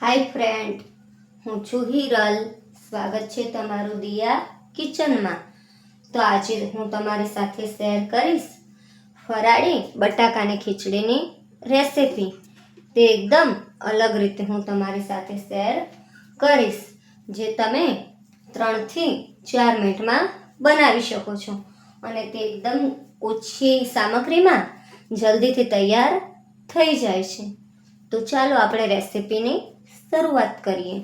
હાય friend, હું છું હિરલ. સ્વાગત છે તમારું દિયા કિચનમાં. તો આજે હું તમારી સાથે શેર કરીશ ફરાળી બટાકાની ખીચડીની રેસિપી. તે એકદમ અલગ રીતે હું તમારી સાથે શેર કરીશ, જે તમે ત્રણથી ચાર મિનિટમાં બનાવી શકો છો. અને તે એકદમ ઓછી સામગ્રીમાં જલ્દીથી તૈયાર થઈ જાય છે. તો ચાલો આપણે રેસિપીની શરૂઆત કરીએ.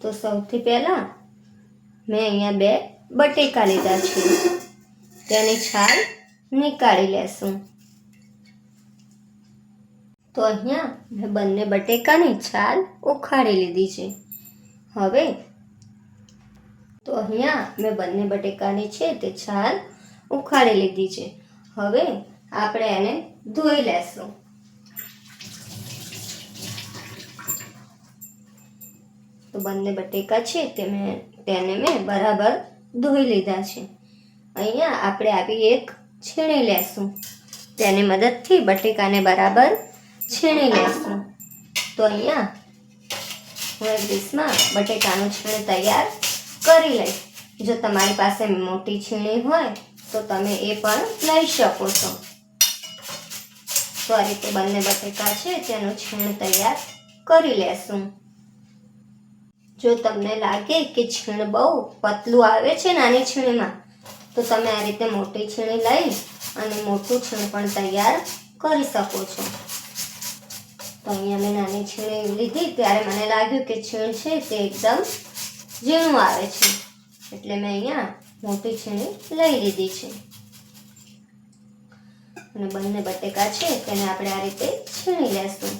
તો સૌથી પહેલાં મેં અહીંયા બે બટેકા લીધા છે. તેની છાલ નીકાળી લેશું. તો અહીંયા મેં બંને બટેકાની છાલ ઉખાડી લીધી છે. હવે તો અહીંયા મેં બંને બટેકાની છે તે છાલ ઉખાડી લીધી છે. હવે આપણે એને ધોઈ લેશું. તો બંને બટેકા છે તે મેં, તેને મેં બરાબર ધોઈ લીધા છે. અહીંયા આપણે આવી એક છીણી લેશું. તેની મદદથી બટેકાને બરાબર છીણી લેશું. તો અહીંયા હું એક ડીશમાં બટેકાનું છીણ તૈયાર કરી લઈશ. જો તમારી પાસે મોટી છીણી હોય તો તમે એ પણ લઈ શકો છો. તો આ રીતે બંને બટેકા છે તેનું છીણ તૈયાર કરી લેશું. જો તમને લાગે કે છીણ બહુ પતલું આવે છે નાની છીણીમાં, તો તમે આ રીતે મોટી છીણી લઈ અને મોટું છીણ પણ તૈયાર કરી શકો છો. તો અહીંયા મેં નાની છીણી લીધી, ત્યારે મને લાગ્યું કે છીણ છે તે એકદમ ઝીણું આવે છે. એટલે મેં અહીંયા મોટી છીણી લઈ લીધી છે. અને બંને બટેકા છે તેને આપણે આ રીતે છીણી લેશું.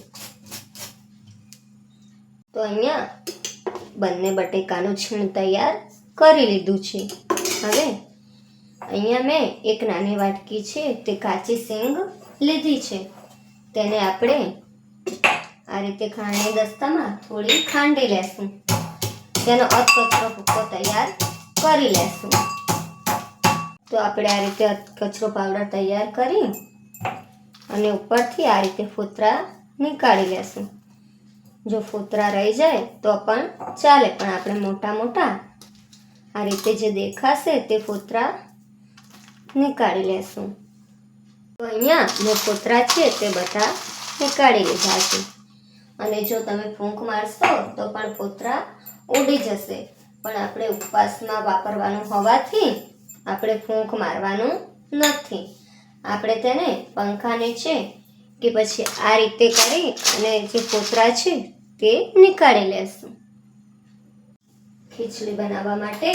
તો અહીંયા બંને બટેકાનું છીણ તૈયાર કરી લીધું છે. હવે અહીંયા મેં એક નાની વાટકી છે તે કાચી સિંગ લીધી છે. તેને આપણે આ રીતે ખાંડની દસ્તામાં થોડી ખાંડી લેશું. તેનો અધકચરો ભૂકો તૈયાર કરી લેશું. તો આપણે આ રીતે કચરો પાવડર તૈયાર કરી અને ઉપરથી આ રીતે ફૂતરા નીકાળી લેશું. જો ફોતરા રહી જાય, તો પણ ચાલે. પણ આપણે મોટા મોટા આ રીતે જે દેખાશે તે ફોતરા નીકાળી લેશું. તો અહીંયા જે ફોતરા છે તે બધા નીકાળી લીધા છે. અને જો તમે ફૂંક મારશો, તો પણ ફોતરા ઉડી જશે. પણ આપણે ઉપવાસમાં વાપરવાનું હોવાથી આપણે ફૂંક મારવાનું નથી. આપણે તેને પંખા નીચે કે પછી આ રીતે કરી અને જે ફોતરા છે તે નીકાળી લેશું. ખીચડી બનાવવા માટે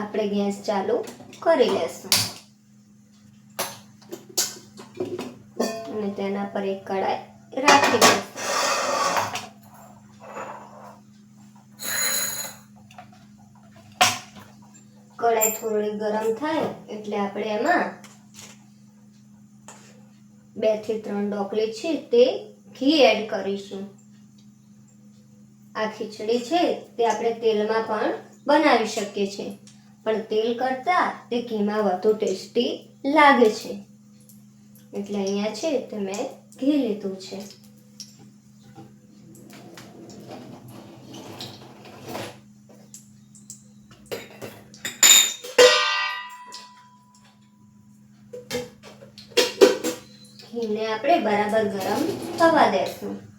આપણે ગેસ ચાલુ કરી લેશું. અને તેના પર એક કડાઈ રાખી દઈશું કડાઈ થોડી ગરમ થાય એટલે આપણે એમાં બેથી ત્રણ ડોકલી છે તે ઘી એડ કરીશું. આ ખીચડી છે તે આપણે તેલમાં પણ બનાવી શકીએ છીએ. પણ તેલ કરતાં તે ઘીમાં વધુ ટેસ્ટી લાગે છે. એટલે અહીંયા છે તે મેં ઘી લીધું છે. ઘીને આપણે બરાબર ગરમ થવા દેશું.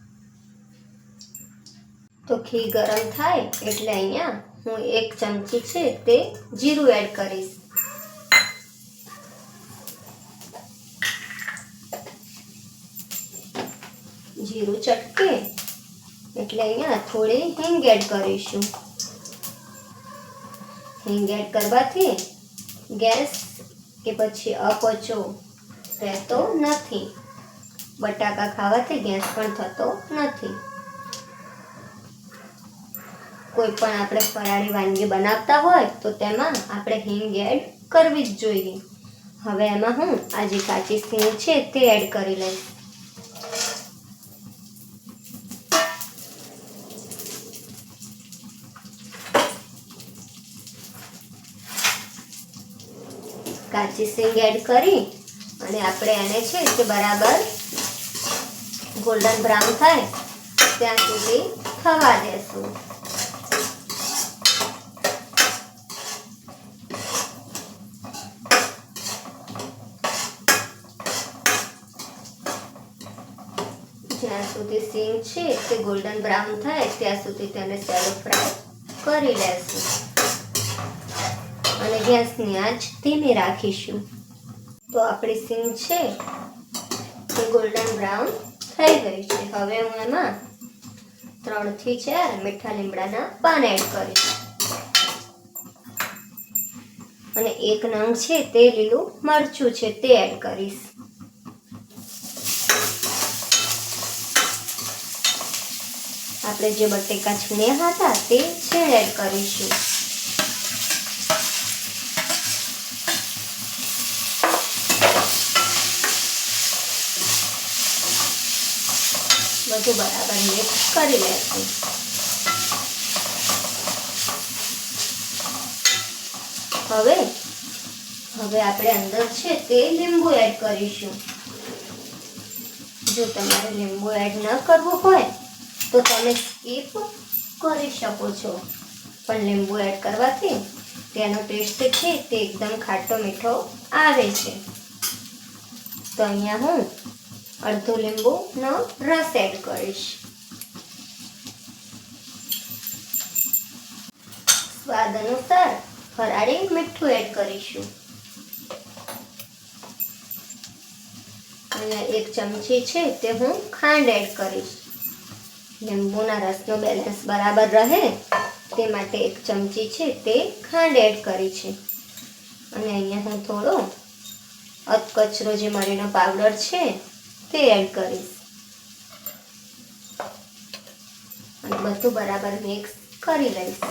ઘી ગરમ થાય એટલે અહીંયા હું એક ચમચી છે તે જીરું એડ કરીશ. જીરું ચટકે એટલે અહીંયા થોડી હિંગ એડ કરીશું. હિંગ એડ કરવાથી ગેસ કે પછી અપચો રહેતો નથી. બટાકા ખાવાથી ગેસ પણ થતો નથી. કોઈ પણ આપણે ફરાળી વાનગી બનાવતા હોય તો તેમાં આપણે હિંગ એડ કરવી જ જોઈએ. હવે એમાં હું આ જે કાચી સિંગ છે તે એડ કરી લઈશ કાચી સિંગ એડ કરી અને આપણે એને છે તે બરાબર ગોલ્ડન બ્રાઉન થાય ત્યાં સુધી થવા દેશું. જ્યાં સુધી સિંગ છે તે ગોલ્ડન બ્રાઉન થાય, ત્યાં સુધી તેને સેલો ફ્રાય કરી લેશું. અને ગેસની આંચ ધીમી રાખીશું. તો આપણી સિંગ છે તે ગોલ્ડન બ્રાઉન થઈ ગઈ છે. હવે હું એમાં ત્રણથી ચાર મીઠા લીમડાના પાન એડ કરીશ. અને એક નંગ છે તે લીલું મરચું છે તે એડ કરીશ. આપણે જે બટેકા છીણ્યા હતા તે છીણ એડ કરીશું. બધું બરાબર મિક્સ કરી લેશું. હવે હવે આપણે અંદર છે તે લીંબુ એડ કરીશું. જો તમારે લીંબુ એડ ન કરવું હોય તો તમે સ્કીપ કરી શકો છો. પણ લીંબુ એડ કરવાથી તેનો ટેસ્ટ છે તે એકદમ ખાટો મીઠો આવે છે. તો અહીંયા હું અડધો લીંબુનો રસ એડ કરીશ. સ્વાદ અનુસાર ફરાળી મીઠું એડ કરીશું. અને એક ચમચી છે તે હું ખાંડ એડ કરીશ. લીંબુના રસનો બેલેન્સ બરાબર રહે, તે માટે એક ચમચી છે તે ખાંડ એડ કરી છે. અને અહીંયા હું થોડો અધકચરો જે મરીનો પાવડર છે, તે એડ કરીશ. અને બધું બરાબર મિક્સ કરી લઈશ.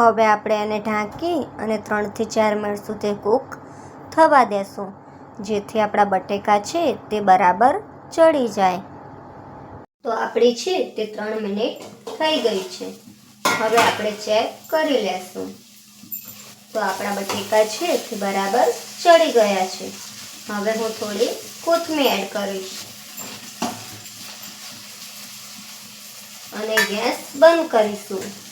હવે આપણે એને ઢાંકી અને ત્રણથી ચાર મિનિટ સુધી કૂક થવા દેશું. જેથી આપણા બટેકા છે તે બરાબર ચડી જાય. તો આપણી છે તે ત્રણ મિનિટ થઈ ગઈ છે. હવે આપણે ચેક કરી લેશું. તો આપણા બટેકા છે તે બરાબર ચડી ગયા છે. હવે હું થોડી કોથમીર એડ કરીશ. અને ગેસ બંધ કરીશું.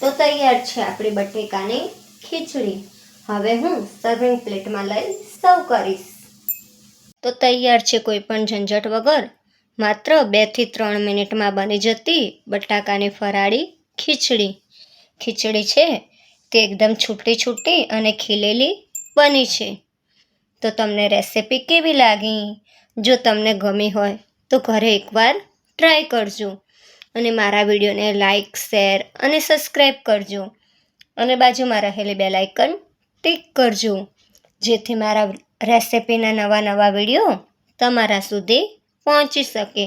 તો તૈયાર છે આપણી બટેકાની ખીચડી. હવે હું સર્વિંગ પ્લેટમાં લઈ સર્વ કરીશ. તો તૈયાર છે કોઈ પણ ઝંઝટ વગર. માત્ર બેથી ત્રણ મિનિટમાં બની જતી બટાકાની ફરાળી ખીચડી. ખીચડી છે તે એકદમ છૂટી છૂટી અને ખીલેલી બની છે. તો તમને રેસિપી કેવી લાગી? જો તમને ગમી હોય તો ઘરે એકવાર ટ્રાય કરજો. અને મારા વિડીયોને લાઇક શેર અને સબસ્ક્રાઈબ કરજો. અને બાજુમાં રહેલી બેલ આઇકન ટિક કરજો. જેથી મારા રેસિપીના નવા નવા વીડિયો તમારા સુધી પહોંચી શકે.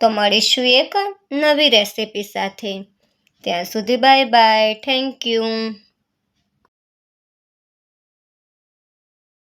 તો મળીશું એક નવી રેસિપી સાથે. ત્યાં સુધી બાય બાય થેન્ક યુ